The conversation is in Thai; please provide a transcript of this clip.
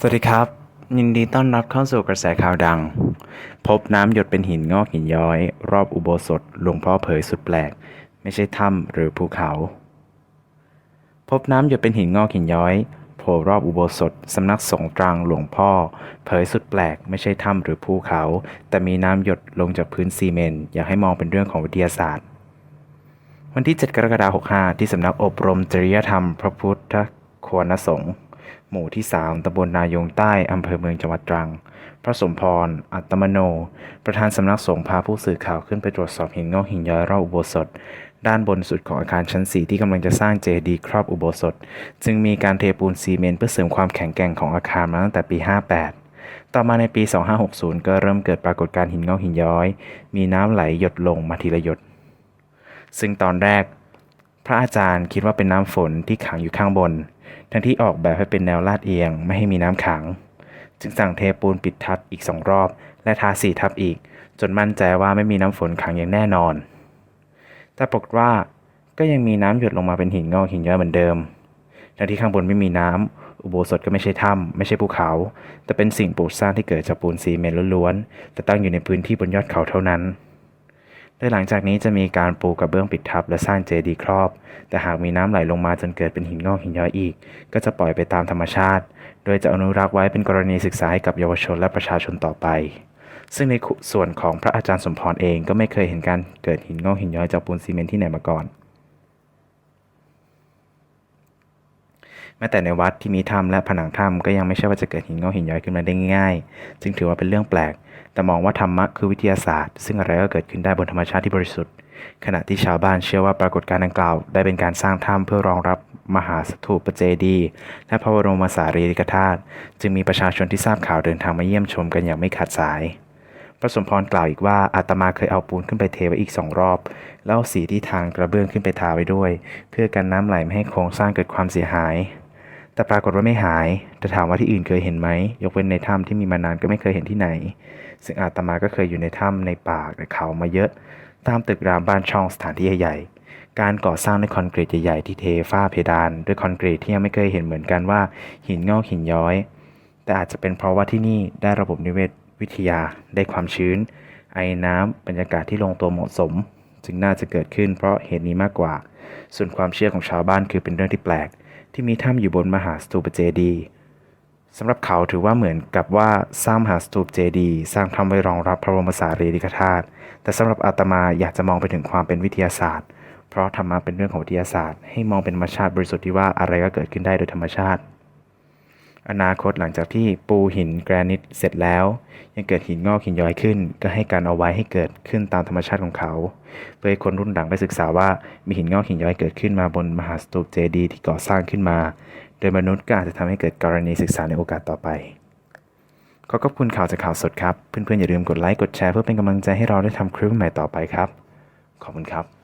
สวัสดีครับ ยินดีต้อนรับเข้าสู่กระแสข่าวดัง พบน้ำหยดเป็นหินงอกหินย้อย รอบอุโบสถหลวงพ่อเผยสุดแปลก ไม่ใช่ถ้ำหรือภูเขา พบน้ำหยดเป็นหินงอกหินย้อยโผล่รอบอุโบสถสำนักสงฆ์ตรังหลวงพ่อ เผยสุดแปลก ไม่ใช่ถ้ำหรือภูเขา แต่มีน้ำหยดลงจากพื้นซีเมนต์อยากให้มองเป็นเรื่องของวิทยาศาสตร์ วันที่ 7 กรกฎาคม65 ที่สำนักอบรมจริยธรรมพระพุทธควรสงฆ์ หมู่ที่ 3ตำบลนายงใต้อำเภอเมืองจังหวัดตรัง พระสมพร อัตมโน ประธานสำนักสงฆ์พาผู้สื่อข่าวขึ้นไปตรวจสอบหินงอกหินย้อยรอบอุโบสถ ด้านบนสุดของอาคารชั้น 4 ที่กำลังจะสร้างเจดีย์ครอบอุโบสถ จึงมีการเทปูนซีเมนต์เพื่อเสริมความแข็งแกร่งของอาคารมาตั้งแต่ปี 58ต่อมาในปี 2560 ก็เริ่มเกิดปรากฏการณ์หินงอกหินย้อย มีน้ำไหลหยดลงมาทีละหยด ซึ่งตอนแรก พระอาจารย์คิดว่าเป็นน้ำฝนที่ขังอยู่ข้างบน ทั้งที่ออกแบบให้เป็นแนวลาดเอียงไม่ให้มีน้ำขัง จึงสั่งเทปูนปิดทับอีกสองรอบ และทาสีทับอีก จนมั่นใจว่าไม่มีน้ำฝนขังอย่างแน่นอน แต่ปรากฏว่าก็ยังมีน้ำหยดลงมาเป็นหินงอกหินย้อยเหมือนเดิม ทั้งที่ข้างบนไม่มีน้ำอุโบสถก็ไม่ใช่ถ้ำไม่ใช่ภูเขา แต่เป็นสิ่งปลูกสร้างที่เกิดจากปูนซีเมนต์ล้วนๆแต่ตั้งอยู่ในพื้นที่บนยอดเขาเท่านั้น ดยหลังจากนี้จะมีการปูกระเบื้องปิดทับและสร้างเจดีย์ครอบ แต่หากมีน้ำไหลลงมาจนเกิดเป็นหินงอกหินย้อยอีก ก็จะปล่อยไปตามธรรมชาติ โดยจะอนุรักษ์ไว้เป็นกรณีศึกษาให้กับเยาวชนและประชาชนต่อไป ซึ่งในส่วนของพระอาจารย์สมพรเองก็ไม่เคยเห็นการเกิดหินงอกหินย้อยจากปูนซีเมนต์ที่ไหนมาก่อน แม้แต่ในวัดที่มีถ้ำและผนังถ้ำก็ยังไม่ใช่ว่าจะเกิดหินงอกหินย้อยขึ้นมาได้ง่ายๆ จึงถือว่าเป็นเรื่องแปลก แต่มองว่าธรรมะคือวิทยาศาสตร์ ซึ่งอะไรก็เกิดขึ้นได้บนธรรมชาติที่บริสุทธิ์ ขณะที่ชาวบ้านเชื่อว่าปรากฏการณ์ดังกล่าว ได้เป็นการสร้างถ้ำเพื่อรองรับมหาสถูปเจดีย์และพระบรมสารีริกธาตุ จึงมีประชาชนที่ทราบข่าวเดินทางมาเยี่ยมชมกันอย่างไม่ขาดสายพระสมพรกล่าวอีกว่าอาตมาเคยเอาปูนขึ้นไปเทไว้อีกสองรอบ แล้วเอาสีที่ทางกระเบื้องขึ้นไปทาไว้ด้วย เพื่อกันน้ำไหลไม่ให้โครงสร้างเกิดความเสียหาย แต่ปรากฏว่าไม่หาย แต่ถามว่าที่อื่นเคยเห็นไหม ยกเว้นในถ้ำที่มีมานานก็ไม่เคยเห็นที่ไหน ซึ่งอาตมาก็เคยอยู่ในถ้ำในป่าในเขามาเยอะ ตามตึกรามบ้านช่องสถานที่ใหญ่ๆ การก่อสร้างด้วยคอนกรีตใหญ่ๆที่เทฝ้าเพดาน ด้วยคอนกรีตที่ยังไม่เคยเห็นเหมือนกันว่า หินงอกหินย้อย แต่อาจจะเป็นเพราะว่าที่นี่ได้ระบบนิเวศวิทยา ได้ความชื้น ไอน้ำบรรยากาศที่ลงตัวเหมาะสม จึงน่าจะเกิดขึ้นเพราะเหตุนี้มากกว่า ส่วนความเชื่อของชาวบ้านคือเป็นเรื่องที่แปลก ที่มีถ้ำอยู่บนมหาสตูปเจดีสำหรับเขาถือว่าเหมือนกับว่าสร้างมหาสตูปเจดี สร้างถ้ำไว้รองรับพระบรมสารีริกธาตุแต่สำหรับอาตมาอยากจะมองไปถึงความเป็นวิทยาศาสตร์ เพราะธรรมะเป็นเรื่องของวิทยาศาสตร์ ให้มองเป็นธรรมชาติบริสุทธิ์ที่ว่าอะไรก็เกิดขึ้นได้โดยธรรมชาติ อนาคตหลังจากที่ปูหินแกรนิตเสร็จแล้ว ยังเกิดหินงอกหินย้อยขึ้น ก็ให้การเอาไว้ให้เกิดขึ้นตามธรรมชาติของเขา เพื่อให้คนรุ่นหลังไปศึกษาว่ามีหินงอกหินย้อยเกิดขึ้นมาบนมหาสถูปเจดีย์ที่ก่อสร้างขึ้นมา โดยมนุษย์ก็อาจจะทำให้เกิดกรณีศึกษาในโอกาสต่อไปขอขอบคุณข่าวจากข่าวสดครับ เพื่อนๆอย่าลืมกดไลค์กดแชร์เพื่อเป็นกำลังใจให้เราได้ทำคลิปใหม่ต่อไปครับ ขอบคุณครับ